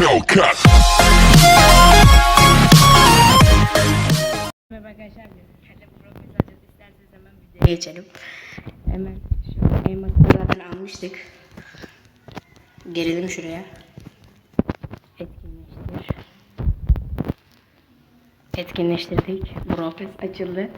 Hellcat. Merhaba arkadaşlar. İsterseniz hemen videoya geçelim. Hemen şu elması zaten almıştık. Gelelim şuraya. Etkinleştir. Etkinleştirdik. Profil açıldı.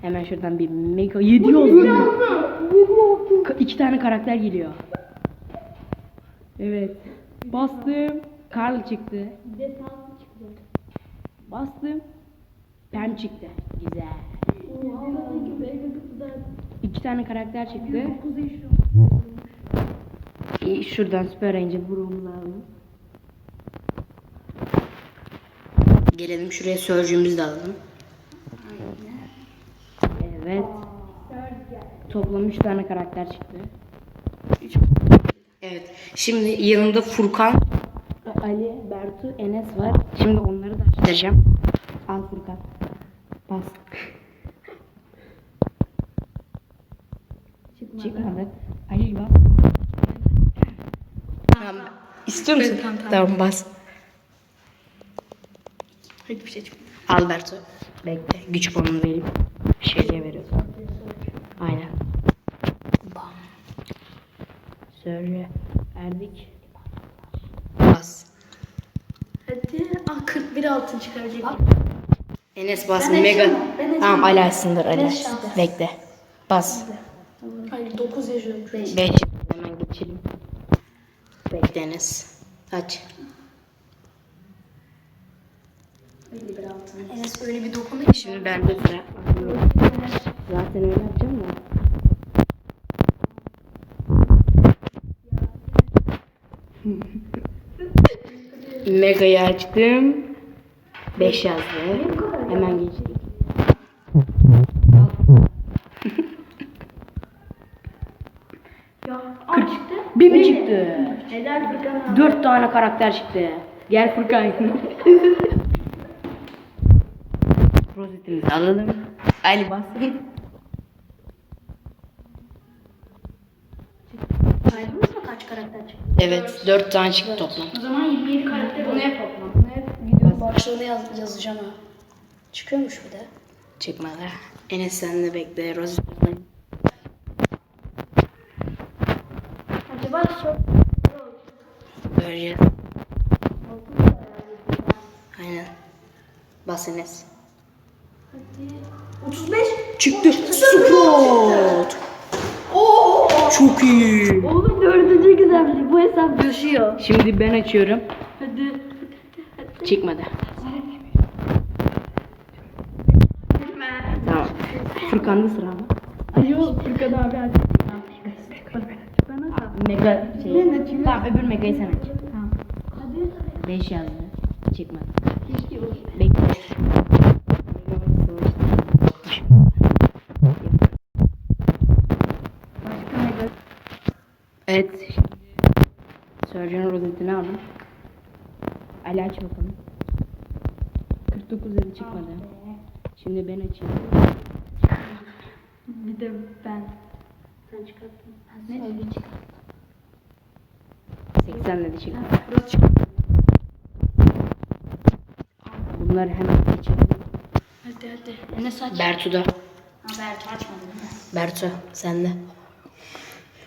Hemen şuradan bir mega 7 oldu. Ka- İki tane karakter geliyor. Evet. Bastım. Karl çıktı. Bastım. Pem çıktı. Güzel. İki tane karakter çıktı. İyi, şuradan Super Ranger burumuzu alalım. Gelelim şuraya sörcüğümüzü de alalım. Evet. Toplam 3 tane karakter çıktı. Evet. Şimdi yanımda Furkan, Ali, Bertu, Enes var. Şimdi onları da açtıracağım. Al Furkan. Bas. Çıkmadı. Ali bas. Tamam. İstiyor musun? Tamam, bas. Hiçbir şey çıkmıyor. Al Bertu. Bekle. Güç puanını vereyim. Şeyliğe veriyorsun. Aynen. Söyle. Erdik. Bas. Hadi. Ah 41 altın çıkaracak. Enes bas. Ben Mega. açayım mı? Ben açayım Tamam mı? Açsın. açayım. Bekle. Bas. Hayır 9 yaşıyorum. 5. 5. Hemen geçelim. Bekle Enes. Aç. 51 altın. Enes öyle bir dokundu ki. Şimdi bende sıra. Zaten öyle yapacağım da. Mega'yı açtım. 5 yazdı. Hemen çıktı. Bir mi çıktı? Helal Furkan abi. 4 tane karakter çıktı. Gel Furkan. Rozetimizi alalım. Ali bas. Saydınız mı kaç karakter çıktı? Evet 4 tane çıktı toplam. O zaman 27 karakter Bunu hep toplam. Bunu hep video başlığına yaz, yazacağım ha. Çıkıyormuş bir de. Çıkmadı. Enes sen de bekle. Rozet. Acaba çok Göreceğiz. Aynen. Bas Enes. 35. Çıktı. Spot. Çok iyi. Oğlum dördüncü güzellik. Bu hesap düşüyor. Şimdi ben açıyorum. Hadi. Çıkmadı. Tamam. Furkan'da sıra mı? Alo Furkan abi aç. Ben aç. Mega şey. Ben açayım. Tamam öbür Mega'yı sen aç. Tamam. Hadi. 5 yazdı. Çıkmadı. Keşke olur. Bekle. Ali aç bakalım. 49 dedi çıkmadı. Şimdi ben açayım. Bir de ben. Sen çıkarttın. Ne? Öyle çıkarttım. 80 dedi çıkmadı. Bunları hemen geçelim. Hadi hadi. Enes aç. Bertu'da. Ha Bertu açmadı değil mi? Bertu sende.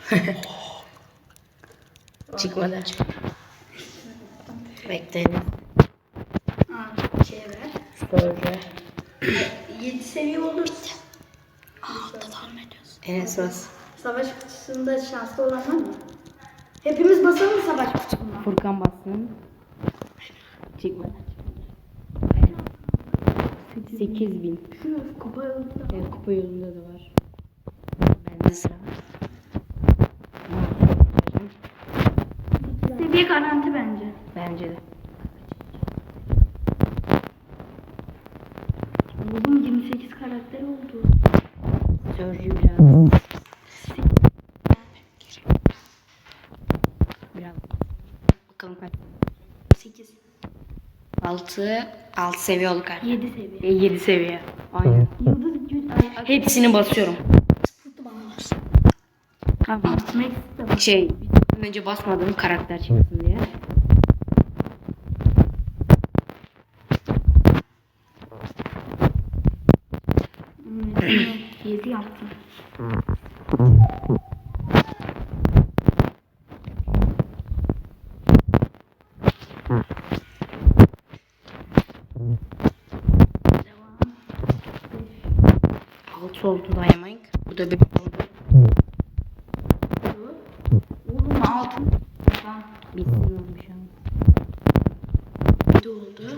çıkmadı. Bekleyin. Ha şey ver. Surge. 7 seviye olur. Aa da devam ediyoruz. Enes bas. Savaş kutusunda şanslı olan var mı? Hepimiz basalım mı savaş kutusuna? Furkan bassın. Çıkmadı. 8000. Şu kupa yolunda. Evet, kupa yolunda da var. Bende sıra. Seviye garanti bence. De. Oğlum 28 karakter oldu. Sörcü biraz. Biraz. Bakalım kaç. 8. 6 6 seviye olduk artık. 7 seviye. 7 seviye. Aynen. Yıldız Hepsini basıyorum. Tamam. Şey önce basmadım karakter çıksın diye. Yedi yaptım. Altı oldu Dynamite. Bu da bir oldu. Oğlum. Bitsin olmuş şu an. Yedi oldu.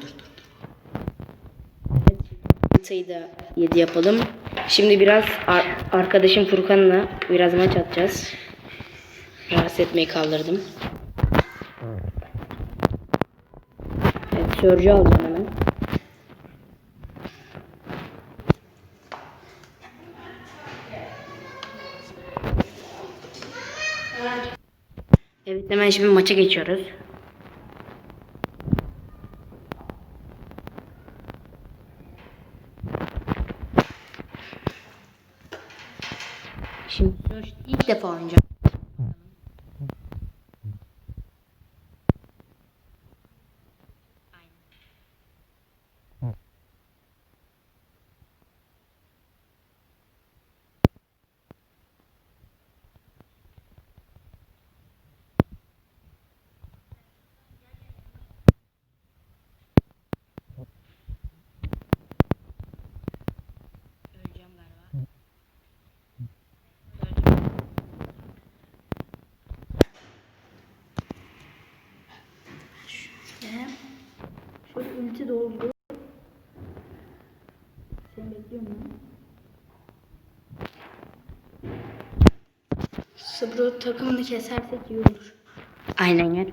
Sayı da 7 yapalım. Şimdi biraz ar- arkadaşım Furkan'la biraz maç atacağız. Rahatsız etmeyi kaldırdım. Evet, Sörcü alacağım hemen. Evet hemen şimdi maça geçiyoruz. Şimdi ilk defa oynayacağım. Öleceğim galiba. Ve ulti doldu. Seni bekliyorum ben. Sıbro takımını kesersek iyi olur. Aynen gel.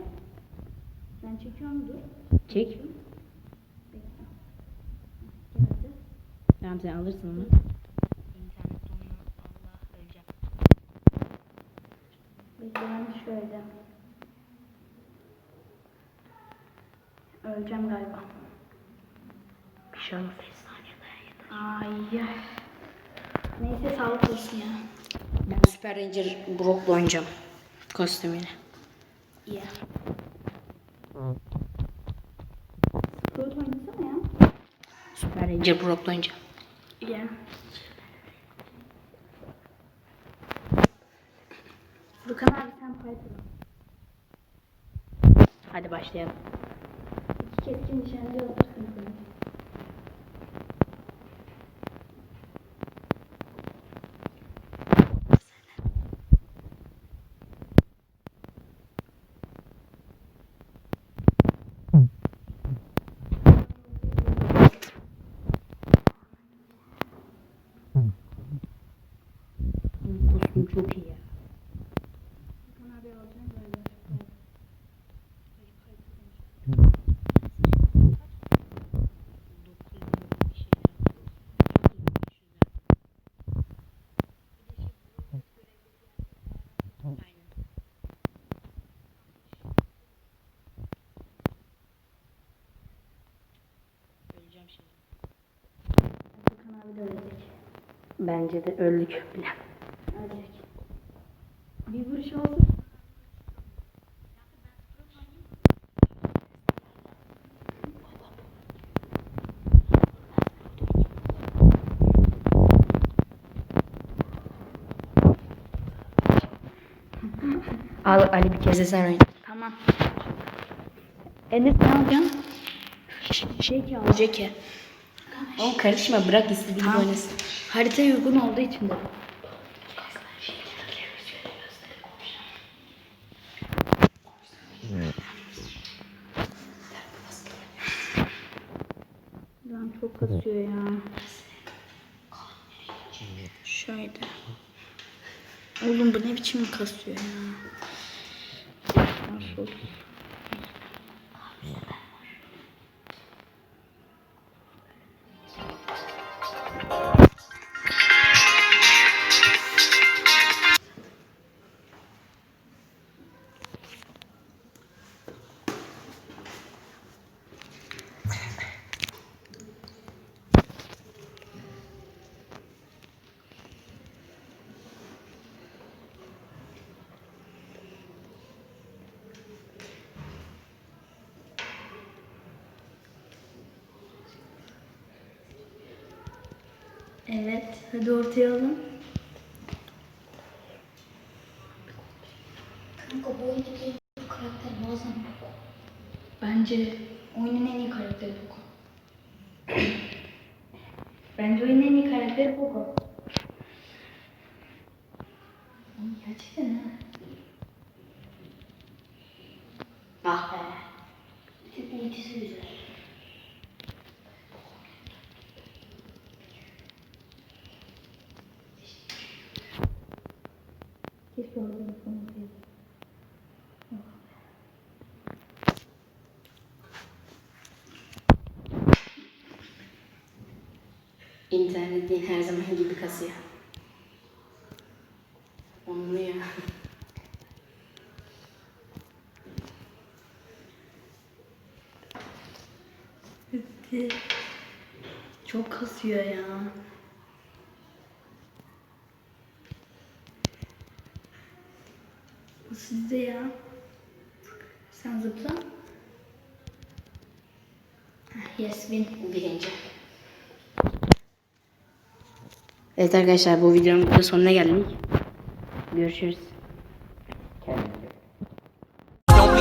Sen çekiyor musun? Çek. Tamam sen alırsın onu. Donma. Allah öleceğim. Bekleyen şey. Ay. Neyse sağlık olsun ya. Ben Super Ranger Brock'la oynayacağım. Kostümüyle. İyi. Sprout oynasana ya. Super Ranger Brock'la oynayacağım. İyi. Furkan abi sen Python. Hadi başlayalım. İki keskin nişancı alırsın seni. Kostüm çok iyi ya. Furkan abi alacağım böyle. Öleceğim şimdi. Furkan abi de ölecek. Bence de öldük bile. Ölecek. Bir vuruş olsun. Al Ali bir kez de sen oyna. Tamam. Enes ne alacaksın? Şey ki alacak ki. Oğlum karışma bırak istediğin Tamam. oynasın. Haritaya uygun olduğu için de. Lan çok kasıyor ya. Şöyle. Oğlum bu ne biçim kasıyor ya. Nasıl? Evet. Hadi ortaya alın. Kanka bu oyundaki karakter bazen Bence oyunun en iyi karakteri Poco. Bence oyunun en iyi karakteri. Oğlum Gerçekten ha. Ah be. tek ultisi güzel. İnternet değil her zaman gibi kasıyor. Onlu ya. Çok kasıyor ya. Bu sizde ya. Sen zıpla. Heh, Yes win. Birinci. Evet arkadaşlar bu videonun burada sonuna geldik. Görüşürüz. Don't